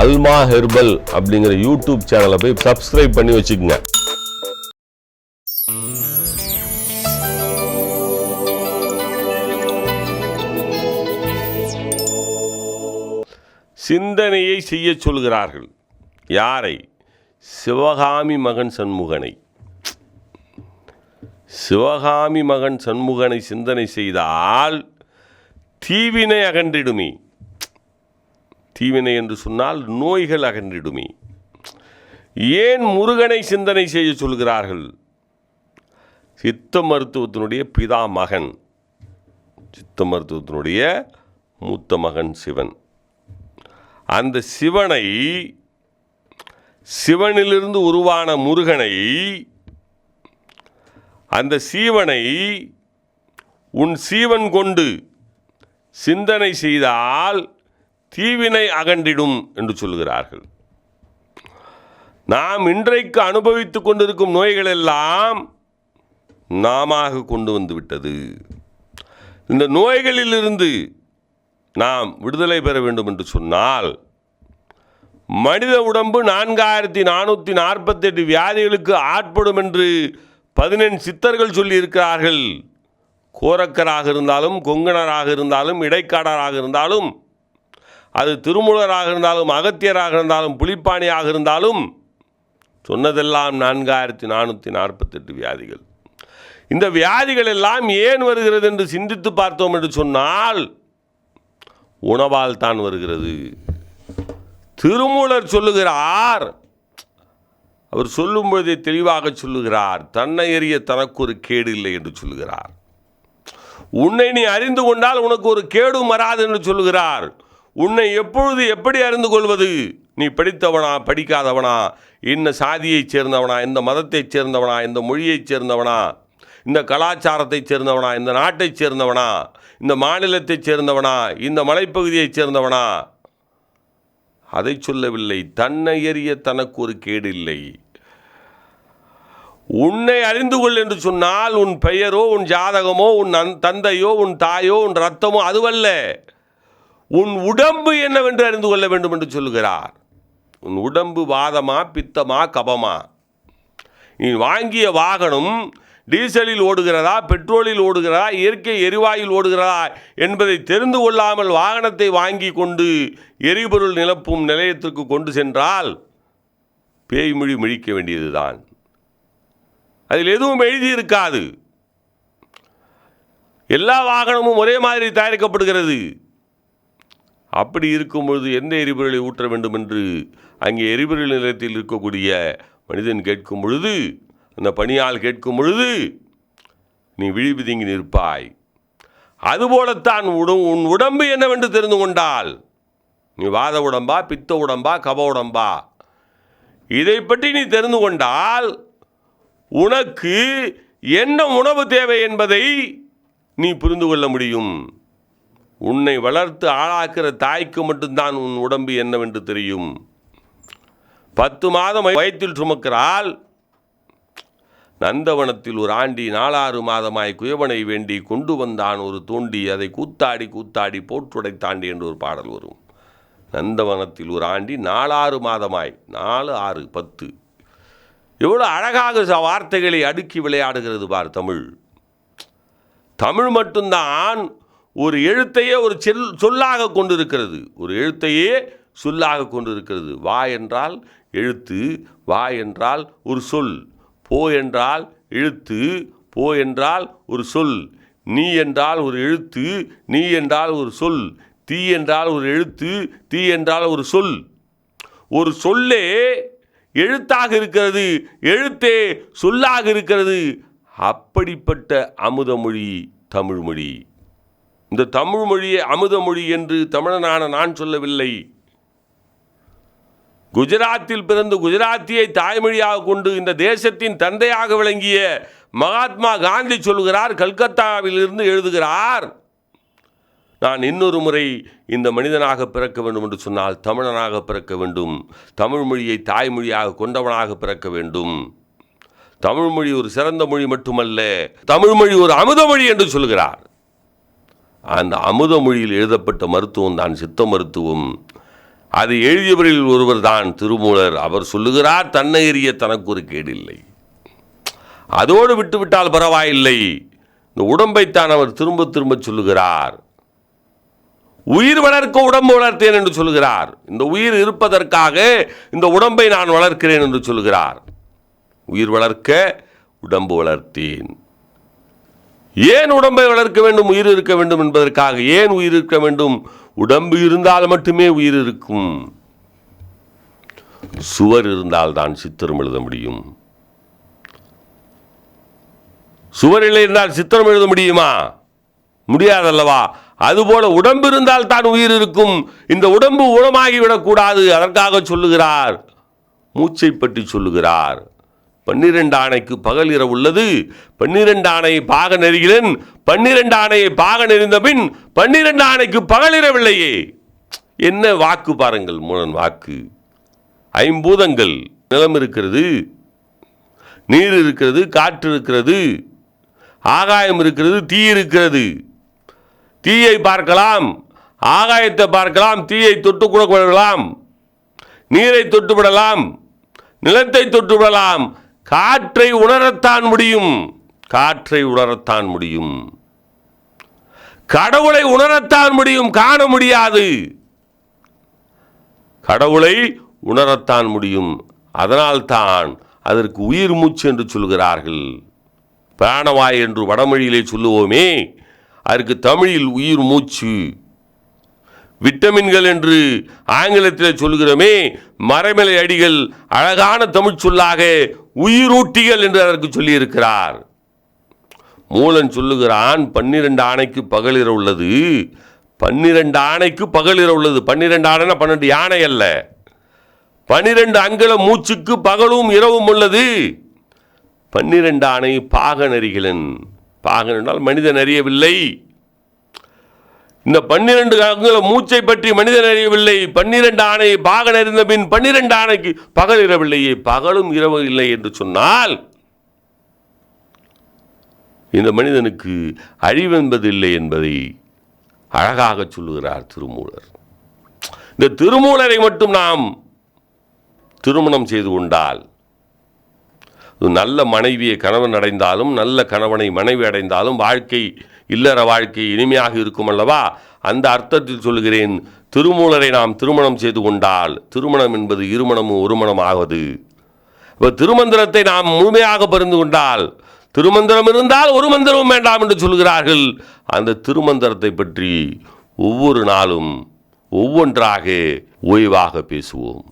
அல்மா herbal அப்படிங்கிற YouTube சேனலை போய் சப்ஸ்கிரைப் பண்ணி வச்சுக்கோங்க. சிந்தனையை செய்ய சொல்கிறார்கள். யாரை? சிவகாமி மகன் சண்முகனை. சிவகாமி மகன் சண்முகனை சிந்தனை செய்தால் தீவினை அகன்றிடுமே. தீவினை என்று சொன்னால் நோய்கள் அகன்றிடுமே. ஏன் முருகனை சிந்தனை செய்ய சொல்கிறார்கள்? சித்த மருத்துவத்தினுடைய பிதா மகன். சித்த மருத்துவத்தினுடைய மூத்த மகன் சிவன். அந்த சிவனை சிவனிலிருந்து உருவான முருகனை அந்த சீவனை உன் சீவன் கொண்டு சிந்தனை செய்தால் தீவினை அகண்டிடும் என்று சொல்கிறார்கள் நாம் இன்றைக்கு அனுபவித்துக் கொண்டிருக்கும் நோய்கள் எல்லாம் நாம கொண்டு வந்து விட்டது. இந்த நோய்களிலிருந்து நாம் விடுதலை பெற வேண்டும் என்று சொன்னால் மனித உடம்பு நான்காயிரத்தி நானூற்றி நாற்பத்தெட்டு வியாதிகளுக்கு ஆட்படும் என்று பதினெண் சித்தர்கள் சொல்லியிருக்கிறார்கள். கோரக்கராக இருந்தாலும் கொங்கணராக இருந்தாலும் இடைக்காடராக இருந்தாலும் அது திருமூலராக இருந்தாலும் அகத்தியராக இருந்தாலும் புலிப்பாணியாக இருந்தாலும் சொன்னதெல்லாம் நான்காயிரத்தி நானூற்றி நாற்பத்தெட்டு வியாதிகள். இந்த வியாதிகள் எல்லாம் ஏன் வருகிறது என்று சிந்தித்து பார்த்தோம் என்று சொன்னால் உணவால் தான் வருகிறது. திருமூலர் சொல்லுகிறார். அவர் சொல்லும் பொழுதே தெளிவாக சொல்லுகிறார். தன்னை எறிய தனக்கு ஒரு கேடு இல்லை என்று சொல்லுகிறார். உன்னை நீ அறிந்து கொண்டால் உனக்கு ஒரு கேடும் வராது என்று சொல்லுகிறார். உன்னை எப்பொழுது எப்படி அறிந்து கொள்வது? நீ படித்தவனா படிக்காதவனா? என்ன சாதியைச் சேர்ந்தவனா? இந்த மதத்தைச் சேர்ந்தவனா? இந்த மொழியைச் சேர்ந்தவனா? இந்த கலாச்சாரத்தைச் சேர்ந்தவனா? இந்த நாட்டைச் சேர்ந்தவனா? இந்த மாநிலத்தைச் சேர்ந்தவனா? இந்த மலைப்பகுதியைச் சேர்ந்தவனா? அதை சொல்லவில்லை. தன்னை எறிய தனக்கு ஒரு கேடு இல்லை உன்னை அறிந்து கொள் என்று சொன்னால் உன் பெயரோ உன் ஜாதகமோ உன் தந்தையோ உன் தாயோ உன் ரத்தமோ அதுவல்ல. உன் உடம்பு என்னவென்று அறிந்து கொள்ள வேண்டும் என்று சொல்லுகிறார். உன் உடம்பு வாதமா பித்தமா கபமா? நீ வாங்கிய வாகனம் டீசலில் ஓடுகிறதா பெட்ரோலில் ஓடுகிறதா இயற்கை எரிவாயில் ஓடுகிறதா என்பதை தெரிந்து கொள்ளாமல் வாகனத்தை வாங்கி கொண்டு எரிபொருள் நிலப்பும் நிலையத்திற்கு கொண்டு சென்றால் பேய்மொழி மிழிக்க வேண்டியதுதான். அதில் எதுவும் எழுதியிருக்காது எல்லா வாகனமும் ஒரே மாதிரி தயாரிக்கப்படுகிறது. அப்படி இருக்கும் பொழுது எந்த எரிபொருளை ஊற்ற வேண்டும் என்று அங்கே எரிபொருள் நிலையத்தில் இருக்கக்கூடிய மனிதன் கேட்கும் பொழுது அந்த பணியால் கேட்கும் பொழுது நீ விழிபிதுங்கி நிற்பாய். அதுபோலத்தான் உடம் உன் உடம்பு என்னவென்று தெரிந்து கொண்டால் நீ வாத உடம்பா பித்த உடம்பா கப உடம்பா. இதை பற்றி நீ தெரிந்து கொண்டால் உனக்கு என்ன உணவு தேவை என்பதை நீ புரிந்து கொள்ள முடியும். உன்னை வளர்த்து ஆளாக்குற தாய்க்கு மட்டும்தான் உன் உடம்பு என்னவென்று தெரியும். பத்து மாதம் வயத்தில் சுமக்கிறாள். நந்தவனத்தில் ஒரு ஆண்டி நாலாறு மாதமாய் குயவனை வேண்டி கொண்டு வந்தான் ஒரு தோண்டி. அதை கூத்தாடி கூத்தாடி போற்றுடை தாண்டி என்று ஒரு பாடல் வரும். நந்தவனத்தில் ஒரு ஆண்டி நாலாறு மாதமாய் நாலு ஆறு பத்து. எவ்வளோ அழகாக ச- வார்த்தைகளை அடுக்கி விளையாடுகிறது பார் தமிழ். தமிழ் மட்டும்தான் ஒரு எழுத்தையே ஒரு செல் சொல்லாக கொண்டிருக்கிறது. ஒரு எழுத்தையே சொல்லாக கொண்டிருக்கிறது. வா என்றால் எழுத்து வா என்றால் ஒரு சொல். போ என்றால் எழுத்து போ என்றால் ஒரு சொல். நீ என்றால் ஒரு எழுத்து நீ என்றால் ஒரு சொல். தீ என்றால் ஒரு எழுத்து தீ என்றால் ஒரு சொல். ஒரு சொல்லே எழுத்தாக இருக்கிறது எழுத்தே சொல்லாக இருக்கிறது. அப்படிப்பட்ட அமுதமொழி தமிழ்மொழி இந்த தமிழ் மொழியை அமுதமொழி என்று தமிழனான நான் சொல்லவில்லை. குஜராத்தில் பிறந்து குஜராத்தியை தாய்மொழியாக கொண்டு இந்த தேசத்தின் தந்தையாக விளங்கிய மகாத்மா காந்தி சொல்கிறார் கல்கத்தாவிலிருந்து எழுதுகிறார். நான் இன்னொரு முறை இந்த மனிதனாக பிறக்க வேண்டும் என்று சொன்னால் தமிழனாக பிறக்க வேண்டும். தமிழ் மொழியை தாய்மொழியாக கொண்டவனாக பிறக்க வேண்டும். தமிழ் மொழி ஒரு சிறந்த மொழி மட்டுமல்ல தமிழ் மொழி ஒரு அமுத மொழி என்று சொல்கிறார் அந்த அமுத மொழியில் எழுதப்பட்ட மருத்துவம் தான் சித்த மருத்துவம். அது எழுதியவரில் ஒருவர் தான் திருமூலர். அவர் சொல்லுகிறார் தன்னை எறிய தனக்கு ஒரு கேடில்லை. அதோடு விட்டுவிட்டால் பரவாயில்லை. இந்த உடம்பைத்தான் அவர் திரும்ப திரும்ப சொல்லுகிறார். உயிர் வளர்க்க உடம்பு வளர்த்தேன் என்று சொல்கிறார் இந்த உயிர் இருப்பதற்காக இந்த உடம்பை நான் வளர்க்கிறேன் என்று சொல்கிறார் உயிர் வளர்க்க உடம்பு வளர்த்தேன். ஏன் உடம்பை வளர்க்க வேண்டும் உயிர் இருக்க வேண்டும் என்பதற்காக ஏன் உயிர் இருக்க வேண்டும்? உடம்பு இருந்தால் மட்டுமே உயிர் இருக்கும். சுவர் இருந்தால் தான் சித்திரம் எழுத முடியும். சுவரில் இருந்தால் சித்திரம் எழுத முடியுமா? முடியாதல்லவா? அதுபோல உடம்பு இருந்தால் தான் உயிர் இருக்கும். இந்த உடம்பு உணமாகிவிடக்கூடாது அதற்காக சொல்லுகிறார். மூச்சை பற்றி சொல்லுகிறார். பன்னிரண்டு ஆணைக்கு பகல் இரவு உள்ளது. பன்னிரண்டு ஆணையை பாக நெறிகிறேன் பன்னிரண்டு ஆணையை பாக நெறிந்த பின் பன்னிரண்டு ஆணைக்கு பகல் இரவில்லையே. என்ன வாக்கு பாருங்கள் மூலன் வாக்கு. ஐம்பூதங்கள் நிலம் இருக்கிறது நீர் இருக்கிறது காற்று இருக்கிறது ஆகாயம் இருக்கிறது தீ இருக்கிறது. தீயை பார்க்கலாம் ஆகாயத்தை பார்க்கலாம் தீயை தொட்டு கூட விடலாம் நீரை தொட்டு விடலாம் நிலத்தை தொட்டு விடலாம் காற்றை உணரத்தான் முடியும். காற்றை உணரத்தான் முடியும். கடவுளை உணரத்தான் முடியும். காண முடியாது. கடவுளை உணரத்தான் முடியும். அதனால்தான் அதற்கு உயிர் மூச்சு என்று சொல்கிறார்கள் பிராணவாய் என்று வடமொழியிலே சொல்லுவோமே அதற்கு தமிழில் உயிர் மூச்சு. விட்டமின்கள் என்று ஆங்கிலத்தில் சொல்கிறோமே மரமலை அடிகள் அழகான தமிழ் சொல்லாக உயிரூட்டிகள் என்று அதற்கு சொல்லியிருக்கிறார். மூலன் சொல்லுகிறான் பன்னிரண்டு ஆணைக்கு பகலிர உள்ளது. பன்னிரண்டு ஆணைக்கு பகலிர உள்ளது. பன்னிரண்டு ஆணைனா பன்னெண்டு யானை அல்ல. பன்னிரண்டு அங்குல மூச்சுக்கு பகலும் இரவும் உள்ளது. பன்னிரண்டு ஆணை பாக நெறிகளன் பாகன் என்றால் மனிதன் அறியவில்லை. இந்த பன்னிரண்டு அங்குல மூச்சை பற்றி மனிதன் அறியவில்லை. பன்னிரண்டு ஆணை பாகன் அறிந்த பின் பன்னிரண்டு ஆணைக்கு பகல் இரவில்லையே. பகலும் இரவு இல்லை என்று சொன்னால் இந்த மனிதனுக்கு அழிவென்பதில்லை என்பதை அழகாக சொல்லுகிறார் திருமூலர். இந்த திருமூலரை மட்டும் நாம் திருமணம் செய்து கொண்டால் நல்ல மனைவியை கணவன் அடைந்தாலும் நல்ல கணவனை மனைவி அடைந்தாலும் வாழ்க்கை இல்லற வாழ்க்கை இனிமையாக இருக்கும் அல்லவா? அந்த அர்த்தத்தில் சொல்கிறேன் திருமூலரை நாம் திருமணம் செய்து கொண்டால் திருமணம் என்பது இருமணமும் ஒருமணம் ஆவது. இப்போ திருமந்திரத்தை நாம் முழுமையாக பரிந்து கொண்டால் திருமந்திரம் இருந்தால் ஒரு மந்திரமும் வேண்டாம் என்று சொல்கிறார்கள் அந்த திருமந்திரத்தை பற்றி ஒவ்வொரு நாளும் ஒவ்வொன்றாக ஓய்வாக பேசுவோம்.